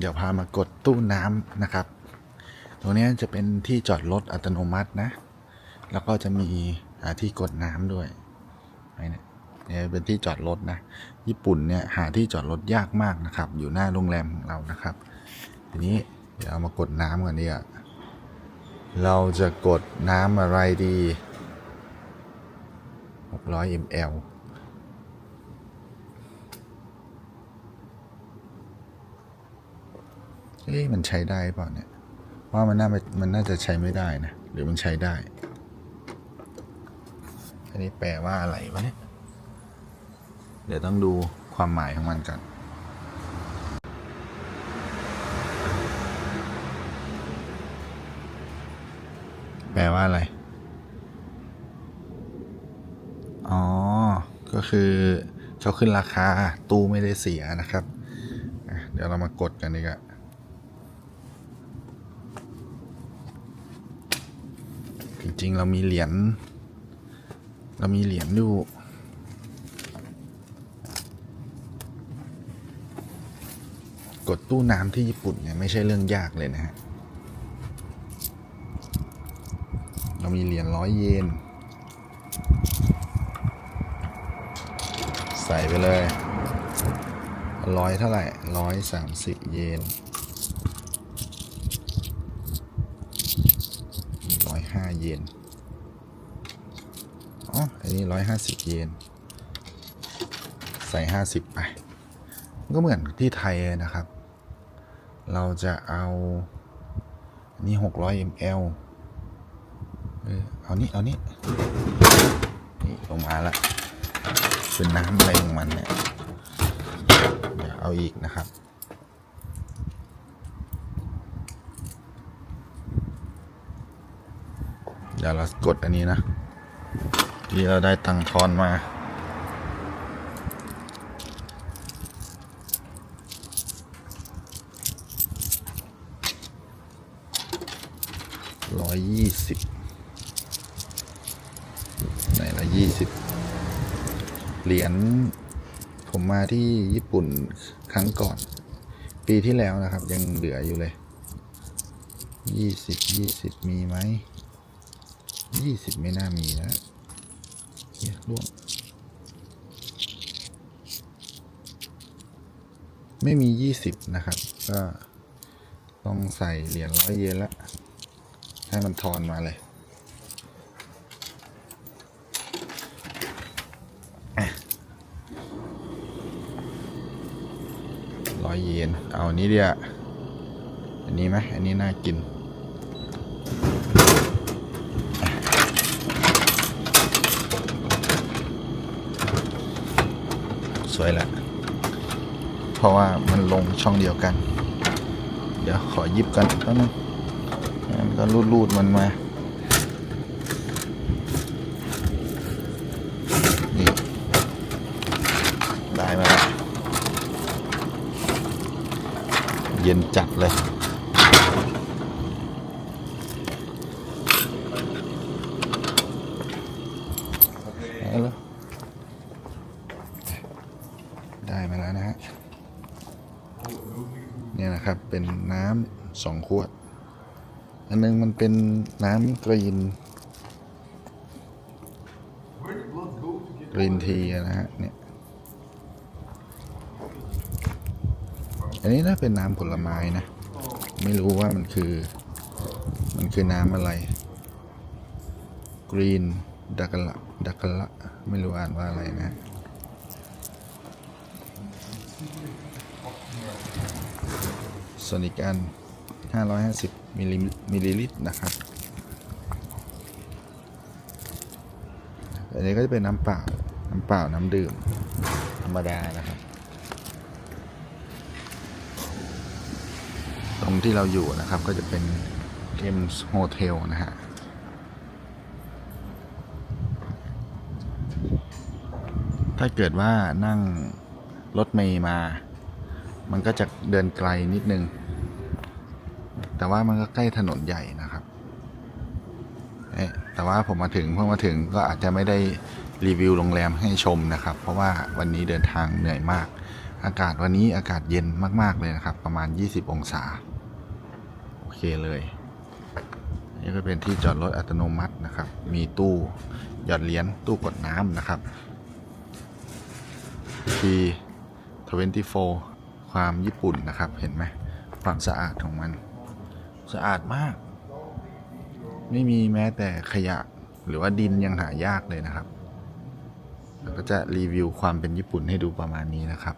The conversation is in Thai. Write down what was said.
เดี๋ยวพามากดตู้น้ำนะครับ ตรงนี้จะเป็นที่จอดรถอัตโนมัตินะ แล้วก็จะมีที่กดน้ำด้วยเนี่ยเนี่ยเป็นที่จอดรถนะ ญี่ปุ่นเนี่ยหาที่จอดรถยากมากนะครับ อยู่หน้าโรงแรมของเรานะครับ ทีนี้เดี๋ยวเอามากดน้ำก่อนดีกว่าเราจะกดน้ำอะไรดี 600 ml เอ๊ะมันใช้ได้เปล่าเนี่ย ว่ามันน่ามันน่าจะใช้ไม่ได้นะ หรือมันใช้ได้ อันนี้แปลว่าอะไรวะเนี่ย เดี๋ยวต้องดูความหมายของมันกันแปลว่าอะไร อ๋อ ก็คือเขาขึ้นราคา ตู้ไม่ได้เสียนะครับ เดี๋ยวเรามากดกันดีกว่า จริงเรามีเหรียญเรามีเหรียญอยู่กดตู้น้ำที่ญี่ปุ่นเนี่ยไม่ใช่เรื่องยากเลยนะฮะ เรามีเหรียญร้อยเยน ใส่ไปเลยร้อยเท่าไหร่ร้อยสามสิบเยน เยน อ๋อ อันนี้ร้อยห้าสิบเยน ใส่ห้าสิบไป ก็เหมือนที่ไทยนะครับ เราจะเอาอันนี้หกร้อย ml เออเอานี่เอานี่นี่ลงมาละเป็นน้ำอะไรของมันเนี่ย เดี๋ยวเอาอีกนะครับ เดี๋ยวเรากดอันนี้นะ ที่เราได้ตังค์ทอนมาร้อยยี่สิบไหนละยี่สิบเหรียญผมมาที่ญี่ปุ่นครั้งก่อน ปีที่แล้วนะครับ ยังเหลืออยู่เลยยี่สิบยี่สิบมีไหม ยี่สิบไม่น่ามีนะเฮียร่วง ไม่มียี่สิบนะครับ ก็ต้องใส่เหรียญร้อยเยนละ ให้มันทอนมาเลยร้อยเยน เอาอันนี้เดียวอันนี้ไหมอันนี้น่ากิน วยแหละ เพราะว่ามันลงช่องเดียวกัน เดี๋ยวขอหยิบกันแป๊บนึงมันก็รูดรูดมันมา นี่ ได้มาแล้วเย็นจัดเลยได้แล้วได้มาแล้วนะฮะ เนะครับ เป็นน้ำสองขวด อันนึงมันเป็นน้ำกรีนกรีนทีนะฮะเนี่ยอันนี้น่าเป็นน้ำผลไม้นะ ไม่รู้ว่ามันคือ มันคือน้ำอะไรกรีนดักละดักละไม่รู้อ่านว่าอะไรนะ โซนิกอัน 550มิลลิมิลลิลิตรนะครับอันนี้ก็จะเป็นน้ำเปล่า น้ำเปล่าน้ำดื่ม ธรรมดานะครับ ตรงที่เราอยู่นะครับก็จะเป็น M Hotel นะฮะถ้าเกิดว่านั่งรถเมย์มา มันก็จะเดินไกลนิดนึง แต่ว่ามันก็ใกล้ถนนใหญ่นะครับเอ๊ะแต่ว่าผมมาถึงเพิ่งมาถึงก็อาจจะไม่ได้รีวิวโรงแรมให้ชมนะครับ เพราะว่าวันนี้เดินทางเหนื่อยมาก อากาศวันนี้อากาศเย็นมาก ๆ เลยนะครับ ประมาณ 20 องศา โอเคเลยนี่ก็เป็นที่จอดรถอัตโนมัตินะครับ มีตู้หยอดเหรียญตู้กดน้ำนะครับ P24 ความญี่ปุ่นนะครับ เห็นไหมความสะอาดของมัน สะอาดมาก ไม่มีแม้แต่ขยะหรือว่าดินยังหายากเลยนะครับ แล้วก็จะรีวิวความเป็นญี่ปุ่นให้ดูประมาณนี้นะครับ